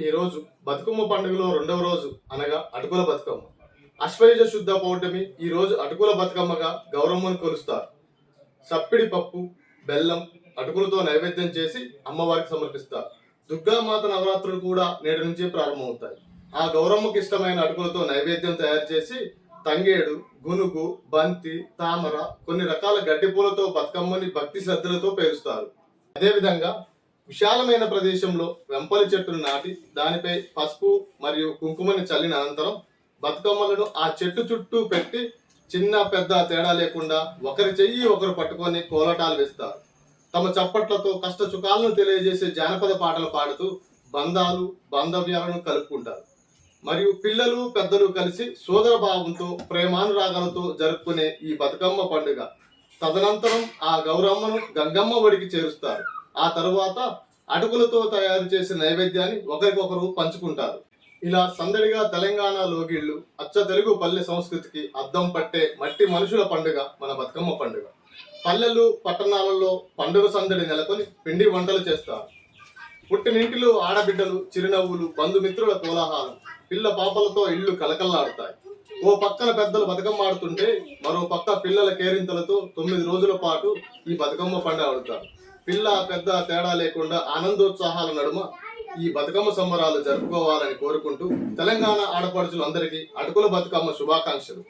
ఈరోజు బతుకమ్మ పండుగలో రెండవ రోజు అనగా అటుకుల బతుకమ్మ. అశ్వయుజ శుద్ధ పౌర్ణమి ఈ రోజు అటుకుల బతుకమ్మగా గౌరమ్మను కొలుస్తారు. సప్పిడి పప్పు బెల్లం అటుకులతో నైవేద్యం చేసి అమ్మవారికి సమర్పిస్తారు. దుర్గామాత నవరాత్రులు కూడా నేటి నుంచే ప్రారంభమవుతాయి. ఆ గౌరమ్మకి ఇష్టమైన అటుకులతో నైవేద్యం తయారు చేసి తంగేడు గునుగు బంతి తామర కొన్ని రకాల గడ్డి పూలతో బతుకమ్మని భక్తి శ్రద్ధలతో పేరుస్తారు అదేవిధంగా విశాలమైన ప్రదేశంలో వెంపలి చెట్టును నాటి దానిపై పసుపు మరియు కుంకుమని చల్లిన అనంతరం బతుకమ్మలను ఆ చెట్టు చుట్టూ పెట్టి చిన్న పెద్ద తేడా లేకుండా ఒకరి చెయ్యి ఒకరు పట్టుకొని కోలటాలు వేస్తారు. తమ చప్పట్లతో కష్టసుఖాలను తెలియజేసే జానపద పాటలు పాడుతూ బంధాలు బాంధవ్యాలను కలుపుకుంటారు. మరియు పిల్లలు పెద్దలు కలిసి సోదర భావంతో ప్రేమానురాగాలతో జరుపుకునే ఈ బతుకమ్మ పండుగ తదనంతరం ఆ గౌరమ్మను గంగమ్మ ఒడికి చేరుస్తారు. ఆ తరువాత అటుకులతో తయారు చేసిన నైవేద్యాన్ని ఒకరికొకరు పంచుకుంటారు. ఇలా సందడిగా తెలంగాణ లోగిళ్ళు అచ్చ తెలుగు పల్లె సంస్కృతికి అద్దం పట్టే మట్టి మనుషుల పండుగ మన బతుకమ్మ పండుగ. పల్లెలు పట్టణాలలో పండుగ సందడి నెలకొని పిండి వంటలు చేస్తారు. పుట్టినింటిలో ఆడబిడ్డలు చిరునవ్వులు బంధుమిత్రుల కోలాహలం పిల్ల పాపలతో ఇళ్ళు కలకల్లాడుతాయి ఓ పక్కన పెద్దలు బతుకమ్మ ఆడుతుంటే మరో పక్క పిల్లల కేరింతలతో తొమ్మిది రోజుల పాటు ఈ బతుకమ్మ పండుగ ఆడుతారు. పిల్ల పెద్ద తేడా లేకుండా ఆనందోత్సాహాల నడుమ ఈ బతుకమ్మ సంబరాలు జరుపుకోవాలని కోరుకుంటూ తెలంగాణ ఆడపడుచులందరికీ అటుకుల బతుకమ్మ శుభాకాంక్షలు.